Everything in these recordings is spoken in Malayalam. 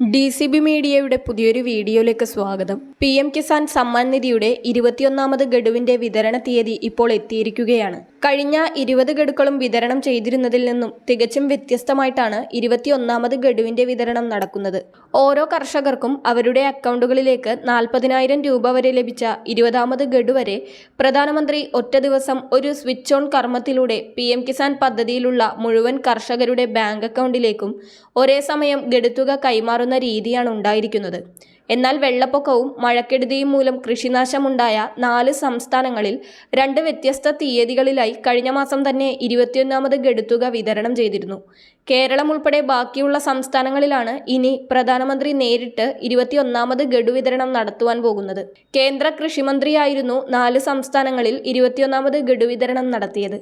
ഡി സി ബി മീഡിയയുടെ പുതിയൊരു വീഡിയോയിലേക്ക് സ്വാഗതം. പി എം കിസാൻ സമ്മാൻ നിധിയുടെ ഇരുപത്തിയൊന്നാമത് ഗഡുവിന്റെ വിതരണ തീയതി ഇപ്പോൾ എത്തിയിരിക്കുകയാണ്. കഴിഞ്ഞ ഇരുപത് ഗഡുക്കളും വിതരണം ചെയ്തിരുന്നതിൽ നിന്നും തികച്ചും വ്യത്യസ്തമായിട്ടാണ് ഇരുപത്തിയൊന്നാമത് ഗഡുവിന്റെ വിതരണം നടക്കുന്നത്. ഓരോ കർഷകർക്കും അവരുടെ അക്കൗണ്ടുകളിലേക്ക് നാൽപ്പതിനായിരം രൂപ വരെ ലഭിച്ച ഇരുപതാമത് ഗഡു വരെ പ്രധാനമന്ത്രി ഒറ്റ ദിവസം ഒരു സ്വിച്ച് ഓൺ കർമ്മത്തിലൂടെ പി എം കിസാൻ പദ്ധതിയിലുള്ള മുഴുവൻ കർഷകരുടെ ബാങ്ക് അക്കൗണ്ടിലേക്കും ഒരേ സമയം ഗഡുത്തുക കൈമാറുന്ന രീതിയാണ് ഉണ്ടായിരിക്കുന്നത്. എന്നാൽ വെള്ളപ്പൊക്കവും മഴക്കെടുതിയും മൂലം കൃഷിനാശമുണ്ടായ നാല് സംസ്ഥാനങ്ങളിൽ രണ്ട് വ്യത്യസ്ത തീയതികളിലായി കഴിഞ്ഞ മാസം തന്നെ ഇരുപത്തിയൊന്നാമത് ഗഡുത്തുക വിതരണം ചെയ്തിരുന്നു. കേരളം ഉൾപ്പെടെ ബാക്കിയുള്ള സംസ്ഥാനങ്ങളിലാണ് ഇനി പ്രധാനമന്ത്രി നേരിട്ട് ഇരുപത്തിയൊന്നാമത് ഗഡു വിതരണം നടത്തുവാൻ പോകുന്നത്. കേന്ദ്ര കൃഷിമന്ത്രിയായിരുന്നു നാല് സംസ്ഥാനങ്ങളിൽ ഇരുപത്തിയൊന്നാമത് ഗഡു വിതരണം നടത്തിയത്.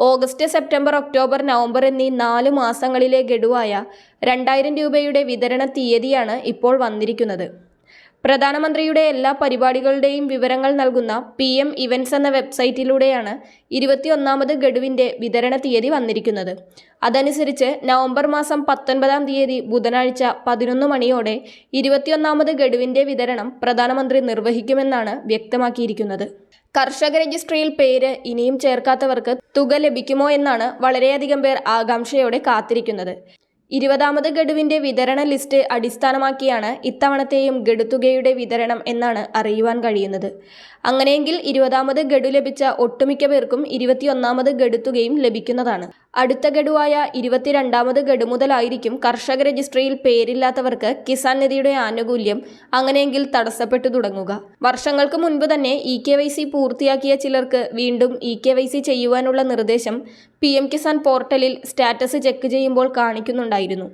ഓഗസ്റ്റ് സെപ്റ്റംബർ ഒക്ടോബർ നവംബർ എന്നീ നാല് മാസങ്ങളിലെ ഗഡുവായ രണ്ടായിരം രൂപയുടെ വിതരണ തീയതിയാണ് ഇപ്പോൾ വന്നിരിക്കുന്നത്. പ്രധാനമന്ത്രിയുടെ എല്ലാ പരിപാടികളുടെയും വിവരങ്ങൾ നൽകുന്ന പി എം ഇവൻസ് എന്ന വെബ്സൈറ്റിലൂടെയാണ് ഇരുപത്തിയൊന്നാമത് ഗഡുവിന്റെ വിതരണ തീയതി വന്നിരിക്കുന്നത്. അതനുസരിച്ച് നവംബർ മാസം പത്തൊൻപതാം തീയതി ബുധനാഴ്ച പതിനൊന്ന് മണിയോടെ ഇരുപത്തിയൊന്നാമത് ഗഡുവിന്റെ വിതരണം പ്രധാനമന്ത്രി നിർവഹിക്കുമെന്നാണ് വ്യക്തമാക്കിയിരിക്കുന്നത്. കർഷക രജിസ്ട്രിയിൽ പേര് ഇനിയും ചേർക്കാത്തവർക്ക് തുക ലഭിക്കുമോ എന്നാണ് വളരെയധികം പേർ ആകാംക്ഷയോടെ കാത്തിരിക്കുന്നത്. ഇരുപതാമത് ഗഡുവിന്റെ വിതരണ ലിസ്റ്റ് അടിസ്ഥാനമാക്കിയാണ് ഇത്തവണത്തെയും ഗഡുത്തുകയുടെ വിതരണം എന്നാണ് അറിയുവാൻ കഴിയുന്നത്. അങ്ങനെയെങ്കിൽ ഇരുപതാമത് ഗഡു ലഭിച്ച ഒട്ടുമിക്ക പേർക്കും ഇരുപത്തിയൊന്നാമത് ഗഡുത്തുകയും ലഭിക്കുന്നതാണ്. അടുത്ത ഗഡുവായ ഇരുപത്തിരണ്ടാമത് ഗഡു മുതലായിരിക്കും കർഷക രജിസ്ട്രിയിൽ പേരില്ലാത്തവർക്ക് കിസാൻ നിധിയുടെ ആനുകൂല്യം അങ്ങനെയെങ്കിൽ തടസ്സപ്പെട്ടു തുടങ്ങുക. വർഷങ്ങൾക്ക് മുൻപ് തന്നെ ഇ കെ വൈ സി പൂർത്തിയാക്കിയ ചിലർക്ക് വീണ്ടും ഇ കെ വൈ സി ചെയ്യുവാനുള്ള നിർദ്ദേശം പി എം കിസാൻ പോർട്ടലിൽ സ്റ്റാറ്റസ് ചെക്ക് ചെയ്യുമ്പോൾ കാണിക്കുന്നുണ്ടായിരുന്നു.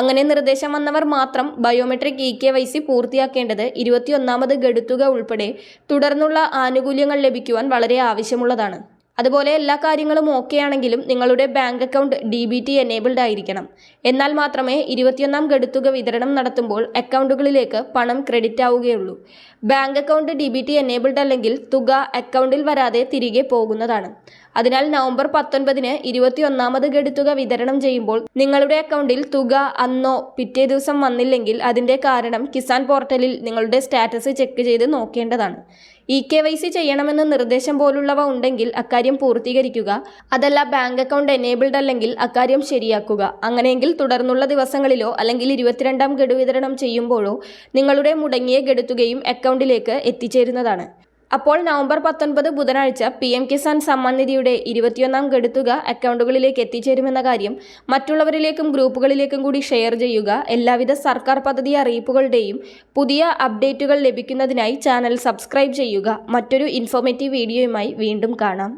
അങ്ങനെ നിർദ്ദേശം വന്നവർ മാത്രം biometric E K Y C പൂർത്തിയാക്കേണ്ടത് ഇരുപത്തിയൊന്നാമത് ഗഡുത്തുക ഉൾപ്പെടെ തുടർന്നുള്ള ആനുകൂല്യങ്ങൾ ലഭിക്കുവാൻ വളരെ ആവശ്യമുള്ളതാണ്. അതുപോലെ എല്ലാ കാര്യങ്ങളും ഓക്കെ ആണെങ്കിലും നിങ്ങളുടെ bank account D B T enabled ആയിരിക്കണം. എന്നാൽ മാത്രമേ ഇരുപത്തിയൊന്നാം ഗഡുത്തുക വിതരണം നടത്തുമ്പോൾ അക്കൗണ്ടുകളിലേക്ക് പണം ക്രെഡിറ്റ് ആവുകയുള്ളൂ. Bank account D B T enabled അല്ലെങ്കിൽ തുക അക്കൗണ്ടിൽ വരാതെ തിരികെ പോകുന്നതാണ്. അതിനാൽ നവംബർ പത്തൊൻപതിന് ഇരുപത്തിയൊന്നാമത് ഗഡുത്തുക വിതരണം ചെയ്യുമ്പോൾ നിങ്ങളുടെ അക്കൗണ്ടിൽ തുക അന്നോ പിറ്റേ ദിവസം വന്നില്ലെങ്കിൽ അതിന്റെ കാരണം കിസാൻ പോർട്ടലിൽ നിങ്ങളുടെ സ്റ്റാറ്റസ് ചെക്ക് ചെയ്ത് നോക്കേണ്ടതാണ്. ഇ കെ വൈ സി ചെയ്യണമെന്ന് നിർദ്ദേശം പോലുള്ളവ ഉണ്ടെങ്കിൽ അക്കാര്യം പൂർത്തീകരിക്കുക. അതല്ല ബാങ്ക് അക്കൗണ്ട് എനേബിൾഡ് അല്ലെങ്കിൽ അക്കാര്യം ശരിയാക്കുക. അങ്ങനെയെങ്കിൽ തുടർന്നുള്ള ദിവസങ്ങളിലോ അല്ലെങ്കിൽ ഇരുപത്തിരണ്ടാം ഗഡു വിതരണം ചെയ്യുമ്പോഴോ നിങ്ങളുടെ മുടങ്ങിയ ഗഡുത്തുകയും അക്കൗണ്ടിലേക്ക് എത്തിച്ചേരുന്നതാണ്. അപ്പോൾ നവംബർ പത്തൊൻപത് ബുധനാഴ്ച പി എം കിസാൻ സമ്മാൻ നിധിയുടെ ഇരുപത്തിയൊന്നാം ഗഡുത്തുക അക്കൗണ്ടുകളിലേക്ക് എത്തിച്ചേരുമെന്ന കാര്യം മറ്റുള്ളവരിലേക്കും ഗ്രൂപ്പുകളിലേക്കും കൂടി ഷെയർ ചെയ്യുക. എല്ലാവിധ സർക്കാർ പദ്ധതി അറിയിപ്പുകളുടെയും പുതിയ അപ്ഡേറ്റുകൾ ലഭിക്കുന്നതിനായി ചാനൽ സബ്സ്ക്രൈബ് ചെയ്യുക. മറ്റൊരു ഇൻഫോർമേറ്റീവ് വീഡിയോയുമായി വീണ്ടും കാണാം.